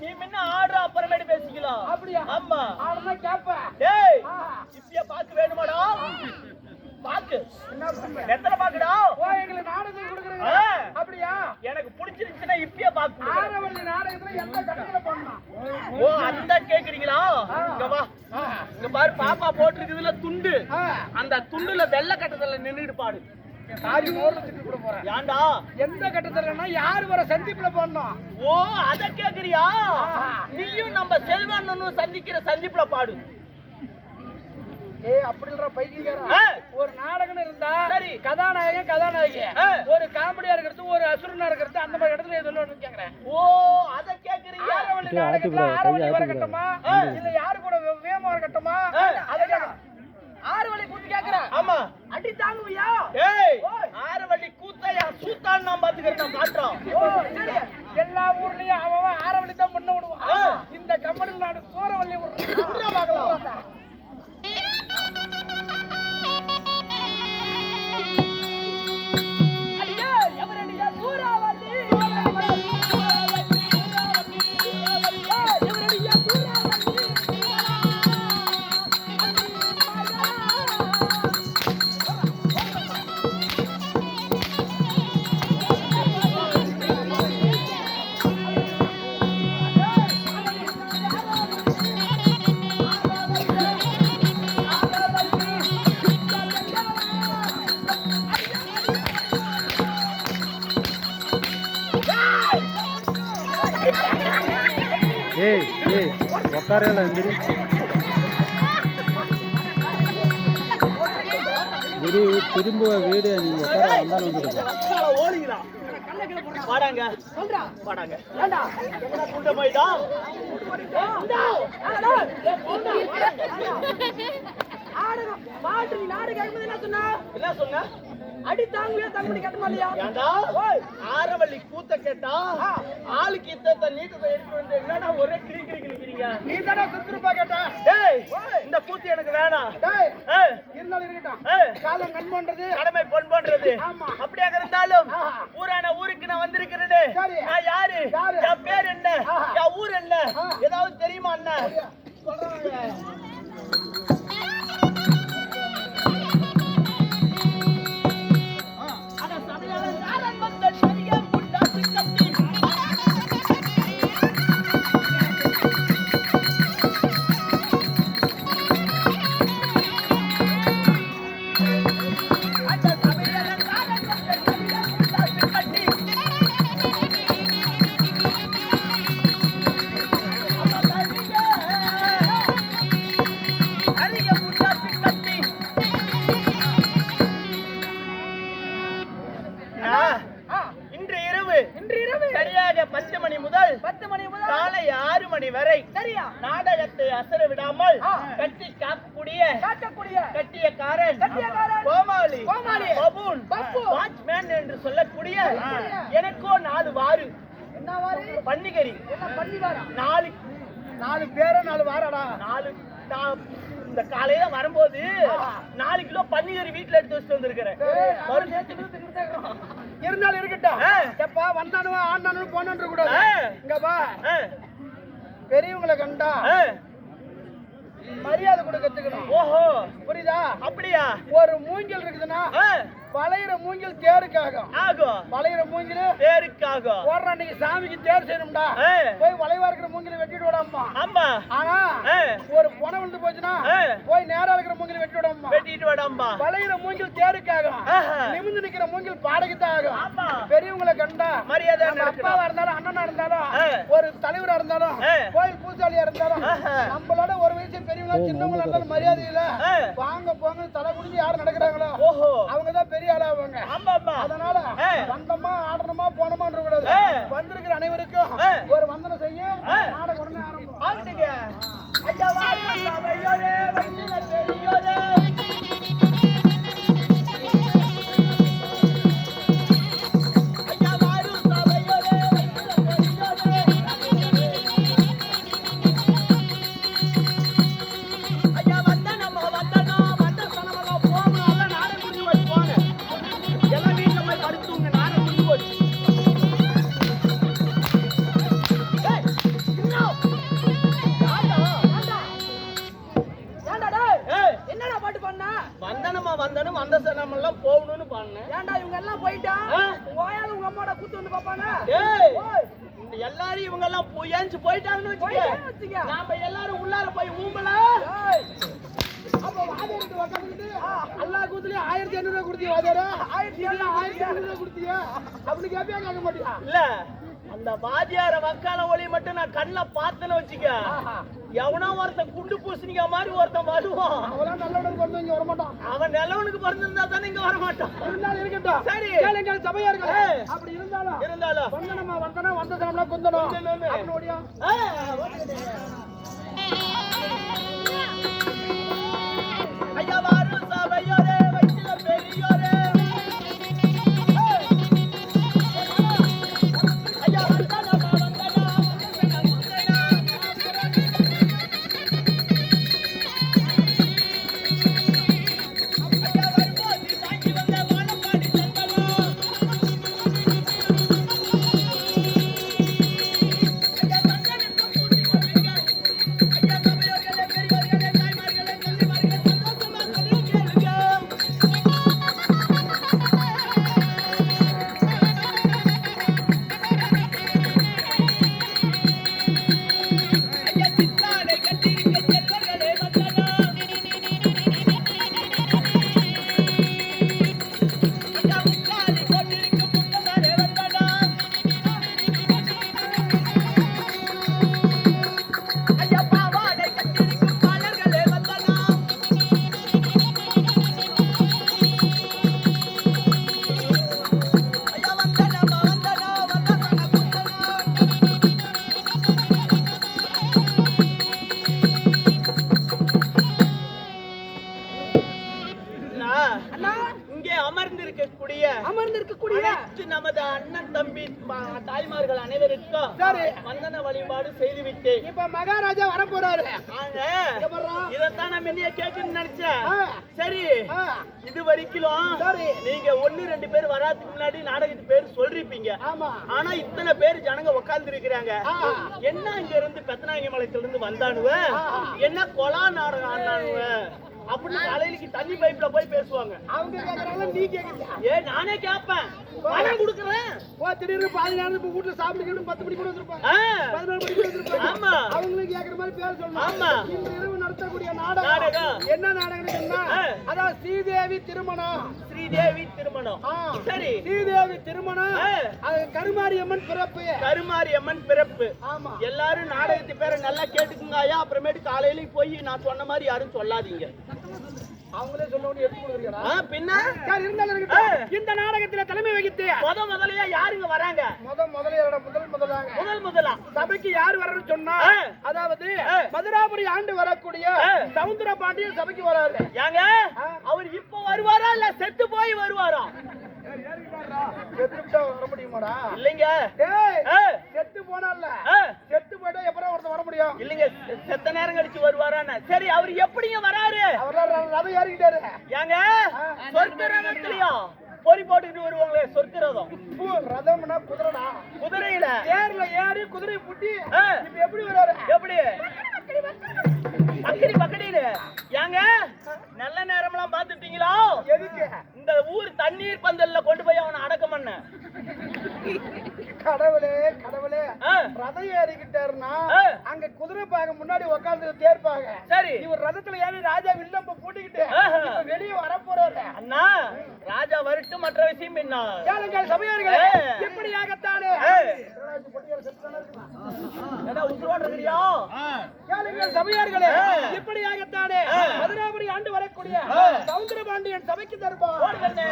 நீ முன்ன ஆடுற அப்புறமேட்டு பேசிக்கலாம். அப்படியா? ஆமா. ஆடுனா கேப்பேன். டேய் ஆ. இப்பய பாக்கு வேணுமாடா? பாக்கு எத்தனை பாக்குடா ஓ எங்களுக்கு நாடகம் கொடுக்குறீங்க. ஆ. அப்படியா? எனக்கு பிடிச்சிருந்துச்சுன்னா இப்பயே பாக்கு நாடகத்துல எந்த பண்ணலாம்? ஓ அந்த கேக்குறீங்களா? இங்க வா. இங்க பாரு பாப்பா போட்டிருக்குதுல துண்டு. அந்த துண்டுல வெள்ளை கட்டத்துல நின்னுட்டு பாடு. சாரி மோர்ல திட்டு கூட போறேன். ஏன்டா எந்த கட்டத்துலன்னா யார் வர சந்திப்புல பண்ணணும் ஓ அத கேக்குறியா? ஆ. நீயும் நம்ம செல்வண்ணனும் சந்திக்கிற சந்திப்புல பாடு. ஏய் அப்படின்ற பைத்தியக்காரா ஆ. ஒரு நாடகம்னு இருந்தா சரி. கதாநாயகன் கதாநாயகி. ஒரு காமெடியா இருக்கிறது ஒரு அசுரனா இருக்கிறது அந்த மாதிரி இடத்துல ஒண்ணு கேக்குறேன். ஓ அத கேக்குறியா? ஆரவள்ளி நாடகத்துல வரக்கட்டுமா? இல்ல யாரு கூட வேம வரக்கட்டுமா? ஆ. அத கேக்குறேன் ஆமா. அடி தாங்குவியா? ஏய். ஓய். ஆரவள்ளி கூத்தையா சூத்தான் நான் பாத்துக்கிறேன் காட்டுறோம் ஓ சரி எல்லா ஊர்லயும் அவன் ஆரவள்ளி தான் ஆ. விடுவான். இந்த கம்பெனில நாடு சோரவள்ளி விடுறான். ஏய் ஏய் உக்காரல எந்திரி குரு திரும்ப வீடு நீங்க உட்கார வந்தாலும் வந்துருக்கோம் ஓடிங்களா வாடாங்க சொல்றா வாடாங்க ஏண்டா எங்கடா கூட்ட போயிட்டா ஆடகம் பாட்டு நாடு கேட்கும்போது என்ன சொன்னா? என்ன சொன்ன? அடி தாங்குவியா தங்கமணி கேட்டமா இல்லையா? ஏண்டா? ஆரவள்ளி கூத்த கேட்டா ஆளுக்கு இத்த நீட்டத்தை எடுத்து வந்து என்னடா ஒரே கிளி கிளி கிளிக்கிறீங்க? நீ தானே சுத்துருப்பா கேட்ட. டேய் இந்த கூத்து எனக்கு வேணாம். டேய் இருந்தாலும் இருக்கட்டும். காலம் நண்பன்றது கடமை பண்பன்றது ஆமா. அப்படியாக இருந்தாலும் ஆஹா. ஊரான ஊருக்கு நான் வந்திருக்கிறேன். நான் யாரு? யாரு? என் பேர் என்ன. என் ஊர் என்ன. ஏதாவது தெரியுமா சொல்றாங்க சரியாக பத்து மணி முதல் பத்து மணி முதல் காலை ஆறு மணி வரை சரியா? நாடகத்தை அசர விடாமல். கட்டி காக்கக்கூடிய காட்டக்கூடிய கட்டியக்காரன் கோமாளி கோமாளி, பபூன் பப்பு, வாட்ச்மேன் என்று சொல்லக்கூடிய எனக்கோ நாலு வாரு. பன்னிகரி. என்ன பண்ணி வாரா நாலு. நாலு பேர நாலு வாராடா? நாலு இந்த காலையில வரும்போது. நாலு கிலோ பன்னிகரி வீட்டுல எடுத்து வச்சுட்டு வந்திருக்கிறேன். இருந்தாலும் இருக்கட்டும். எப்பா வந்தானுவா ஆண்டானு போனன்ற கூடாது ஆ. இங்க வா. ஆ, பெரியவங்களை கண்டா. மரியாதை கொடுக்க கத்துக்கணும் ஓஹோ. புரியுதா? அப்படியா? ஒரு மூங்கில் இருக்குதுன்னா வளையிற மூங்கில் தேருக்காகும் ஆகும் வளையிற மூங்கில் பேருக்காகும் ஓடுற அன்னைக்கு சாமிக்கு தேர் செய்யணும்டா. போய் வளைவா இருக்கிற மூங்கில வெட்டிட்டு விடாமா ஆமா ஆனா ஒரு புனை விழுந்து போச்சுன்னா. போய் நேரா இருக்கிற மூங்கில வெட்டி விடாமா வெட்டிட்டு வாடாம்பா வளையிற மூங்கில் தேருக்காகும் ஆஹா. நிமிந்து நிக்கிற மூங்கில் பாடகைத்தான் ஆகும் ஆமா. பெரியவங்களை கண்டா மரியாதை அப்பாவா இருந்தாலும் அண்ணனா இருந்தாலும். ஒரு தலைவரா இருந்தாலும். கோயில் பூசாலியா இருந்தாலும். நம்மளோட ஒரு வயசு பெரியவங்களா சின்னவங்களா இருந்தாலும் மரியாதை இல்ல. வாங்க போங்க தலை குடிஞ்சு யார் நடக்கிறாங்களோ ஓஹோ. அவங்க தான் பெரிய நாம எல்லாரும் உள்ளார போய் ஊம்பல ஆயிரத்தி ஐநூறு கொடுத்தியா? ஆயிரத்தி ஐநூறு, கொடுத்தியா? அப்படின்னு கேட்பியா, கேட்க மாட்டியா? இல்ல அந்த வாத்தியார வக்கால ஒளி மட்டும் நான் கண்ணுல பார்த்தேன்னு வச்சுக்க. எவனோ ஒருத்தன் குண்டு பூசணிக்க மாதிரி ஒருத்தன் வருவான் இங்க வரமாட்டான். அவன் நல்லவனுக்கு பிறந்திருந்தா தானே இங்க வர மாட்டான் இருந்தாலும் இருக்கட்டும். சரி. கேளுங்கள் சபையார்களே. அப்படி இருந்தாலும் இருந்தாலும் வந்தனமா வந்தனா வந்த சனம்லாம் குந்தணும் அமர்ந்திருக்கக்கூடிய நமது அண்ணன் தம்பி தாய்மார்கள் அனைவருக்கும். வந்தன வழிபாடு செய்துவிட்டு இப்ப மகாராஜா வர போறாரு. இதைத்தான் நான் முன்னையே கேட்கணும்னு நினைச்சேன். சரி இது வரைக்கும். நீங்க ஒண்ணு ரெண்டு பேர் வராதுக்கு முன்னாடி நாடகத்து பேர் சொல்றீப்பீங்க ஆமா ஆனா இத்தனை பேர் ஜனங்க உட்கார்ந்து இருக்கிறாங்க. என்ன இங்க இருந்து பெத்தநாயக மலைத்துல இருந்து வந்தானுவ. என்ன கொலா நாடகம் ஆனானுவ அப்படின்னு காலையிலுக்கு தண்ணி பைப்ல போய் பேசுவாங்க. அவங்க கேக்குறாங்க நீ கேக்குறியா? ஏ நானே கேட்பேன் பணம் கொடுக்குறேன். ஓ திடீர்னு பாதி நேரம் இப்ப வீட்டுல சாப்பிட்டு பத்து மணி கூட வந்திருப்பாங்க. பதினோரு மணி கூட வந்திருப்பாங்க. ஆமா. அவங்களுக்கு கேக்குற மாதிரி பேர் சொல்லணும். ஆமா. இந்த இரவு நடத்தக்கூடிய நாடகம். என்ன நாடகம் சொன்னா. அதான் ஸ்ரீதேவி திருமணம். ஸ்ரீதேவி திருமணம். சரி. ஸ்ரீதேவி திருமணம். அது கருமாரியம்மன் பிறப்பு. கருமாரியம்மன் பிறப்பு. ஆமா. எல்லாரும் நாடகத்து பேரை நல்லா கேட்டுக்குங்க ஐயா. அப்புறமேட்டு காலையில போய் நான் சொன்ன மாதிரி யாரும் சொல்லாதீங்க. அவங்களே வேண்டிய எடுத்து கொடுக்குறீங்களா ஆ, பின்ன சரி, இருந்தாலும் இருக்கட்டும். இந்த நாடகத்துல தலைமை வகித்து முத முதலையா யாருங்க வராங்க முத முதலியாரோட முதல் முதலாக முதல் முதலா சபைக்கு யார் வர்றன்னு சொன்னா. அதாவது. மதுராபுரி ஆண்டு வரக்கூடிய. சவுந்தர பாண்டியன் சபைக்கு வராரு ஏங்க. அவர் இப்ப வருவாரா இல்ல செத்து போய் வருவாரா வர முடியுமாடா? இல்லைங்க. செத்து போனால செத்து போயிட்டா எப்பறம் ஒருத்தன் வர முடியும்? இல்லைங்க செத்த நேரம் கழிச்சு வருவாரான்னு சரி அவர் எப்படிங்க வராரு? அவர்லாம் ர- ரதம் ஏறிக்கிட்டாரு. ஏங்க சொர்க்க ரதத்திலயா? பொறி போட்டுக்கிட்டு வருவாங்களே சொர்க்க ரதம். ரதம்னா குதிரைடா. குதிரையில? தேர்ல ஏறி குதிரை பூட்டி. இப்ப எப்படி வராரு? எப்படி? பக்கடி பக்கடின்னு. ஏங்க நல்ல நேரம்லாம் பாத்துட்டீங்களா எதுக்கு? இந்த ஊர் தண்ணீர் பந்தல்ல கொண்டு போய் அவனை அடக்கம் பண்ண கடவுளே கடவுளே. ரதம் ஏறிக்கிட்டாருன்னா. அங்க குதிரை பாக முன்னாடி உட்கார்ந்து தேர்ப்பாங்க. சரி. இவர் ரதத்துல ஏறி ராஜா வில்லம்ப பூட்டிக்கிட்டு ஆஹா. இப்ப வெளியே வர போறாரு அண்ணா ராஜா வரட்டு மற்ற விஷயம் என்ன? கேளுங்கள் சபையார்களே. கேளுங்கள் சபையார்களே. ஆ. மதுராபுரி ஆண்டு வரக்கூடிய ஆ. சவுந்தர பாண்டியன் சபைக்கு ஓடுங்கண்ணே